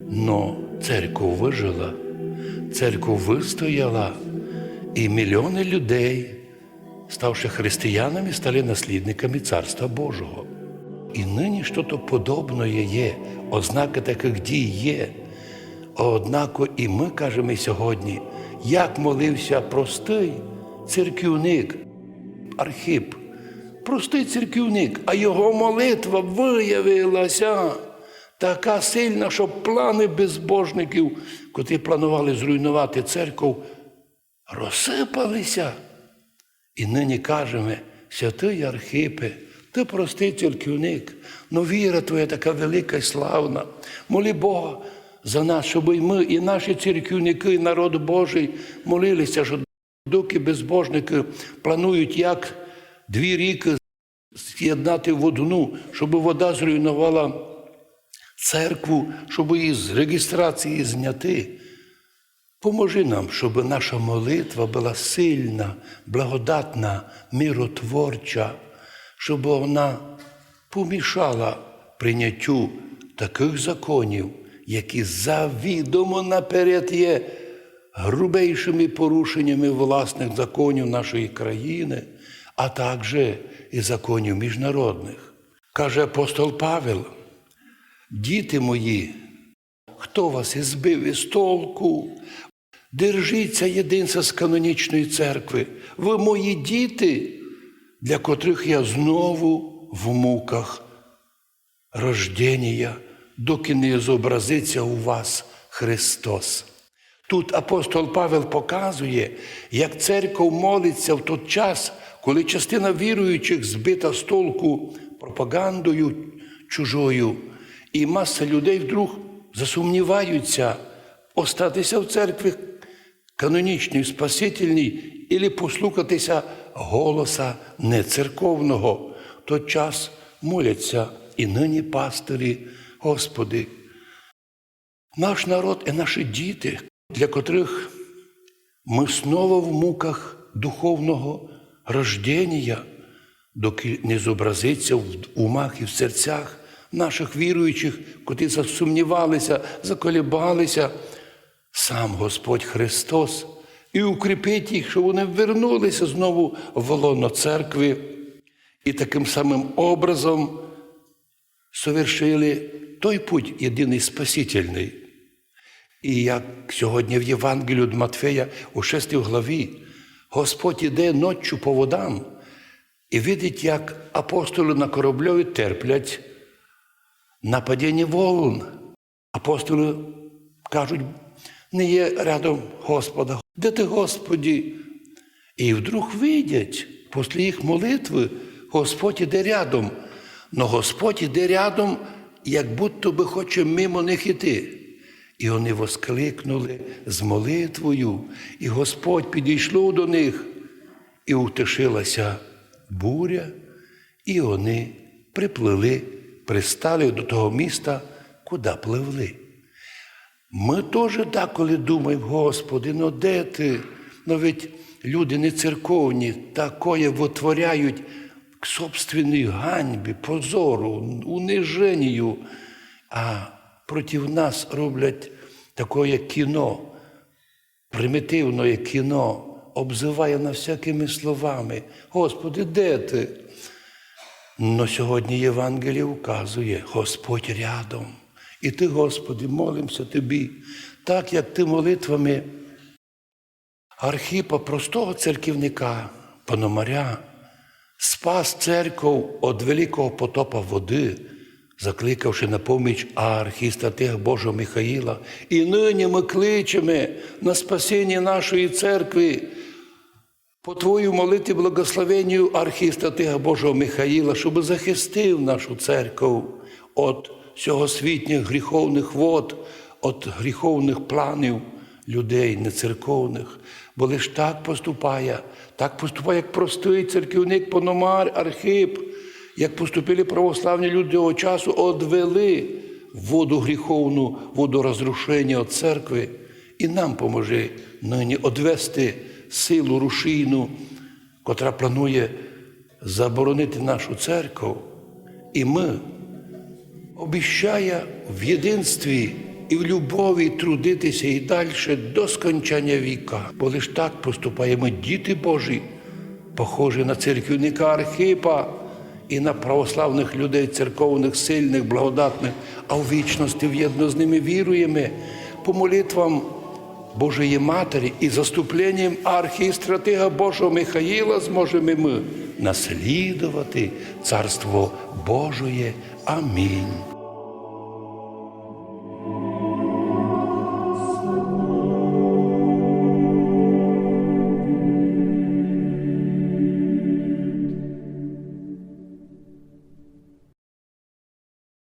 Но церква вижила, церква вистояла, і мільйони людей, ставши християнами, стали наслідниками Царства Божого. І нині щось подобне є, ознаки таких дій є. Однако і ми кажемо сьогодні, як молився простий церківник, Архип, простий церківник, а його молитва виявилася така сильна, що плани безбожників, котрі планували зруйнувати церкву, розсипалися. І нині кажемо, святий Архипе, ти простий церківник, но віра твоя така велика і славна. Молі Бога за нас, щоб і ми, і наші церківники, і народ Божий молилися, що доки безбожники планують, як дві ріки з'єднати в одну, щоб вода зруйнувала церкву, щоб її з реєстрації зняти. Поможи нам, щоб наша молитва була сильна, благодатна, миротворча, щоб вона помішала прийняттю таких законів, які завідомо наперед є грубейшими порушеннями власних законів нашої країни, а також і законів міжнародних. Каже апостол Павел, діти мої, хто вас і збив із толку? Держіться єдинства з канонічної церкви. Ви мої діти, для котрих я знову в муках рождення, доки не зобразиться у вас Христос. Тут апостол Павел показує, як церква молиться в той час, коли частина віруючих збита з толку пропагандою чужою, і маса людей вдруг засумніваються остатися в церкві канонічній, спасительній, і послухатися голоса нецерковного. Той час моляться і нині пастирі, Господи. Наш народ і наші діти, для котрих ми знову в муках духовного рождення, доки не зобразиться в умах і в серцях наших віруючих, котрі засумнівалися, заколібалися, сам Господь Христос. І укріпить їх, щоб вони вернулися знову в лоно церкви. І таким самим образом совершили той путь єдиний спасительний. І як сьогодні в Євангелію від Матфея у 6 главі Господь іде ночі по водам і видить, як апостоли на корабльові терплять нападіння волн. Апостоли кажуть, не є рядом Господа. Де ти, Господі? І вдруг видять, після їх молитви, Господь іде рядом. Но Господь іде рядом, як будто би хоче мимо них іти. І вони воскликнули з молитвою, і Господь підійшло до них, і утишилася буря, і вони приплили, пристали до того міста, куди пливли. Ми теж деколи думаємо, Господи, ну де ти? Ну ведь люди не церковні, такое витворяють к собственній ганьбі, позору, униженню, а проти нас роблять таке кіно, примітивне кіно, обзиває на всякими словами. Господи, де ти? Но сьогодні Євангеліє вказує, Господь рядом. І ти, Господи, молимося Тобі, так як ти молитвами Архіпа, простого церківника, Пономаря, спас церков від великого потопа води, закликавши на поміч архістратега Божого Михаїла. І нині ми кличемо на спасіння нашої церкви. По Твою молити благословенню архістратега Божого Михаїла, щоб захистив нашу церкву від сьогосвітніх гріховних вод, від гріховних планів людей нецерковних. Бо лиш так поступає, так поступає, як простий церківник Пономар, Архип, як поступили православні люди того часу, одвели воду гріховну, воду розрушення від церкви. І нам поможе нині одвести силу рушійну, котра планує заборонити нашу церкву. І ми обіщає в єдинстві і в любові трудитися і далі до скончання віка. Бо лиш так поступаємо діти Божі, похожі на церківника Архипа і на православних людей, церковних, сильних, благодатних, а в вічності в'єдно з ними віруємо по молитвам Божої Матері і заступленням архістратига Божого Михаїла зможемо ми наслідувати Царство Божоє. Амінь.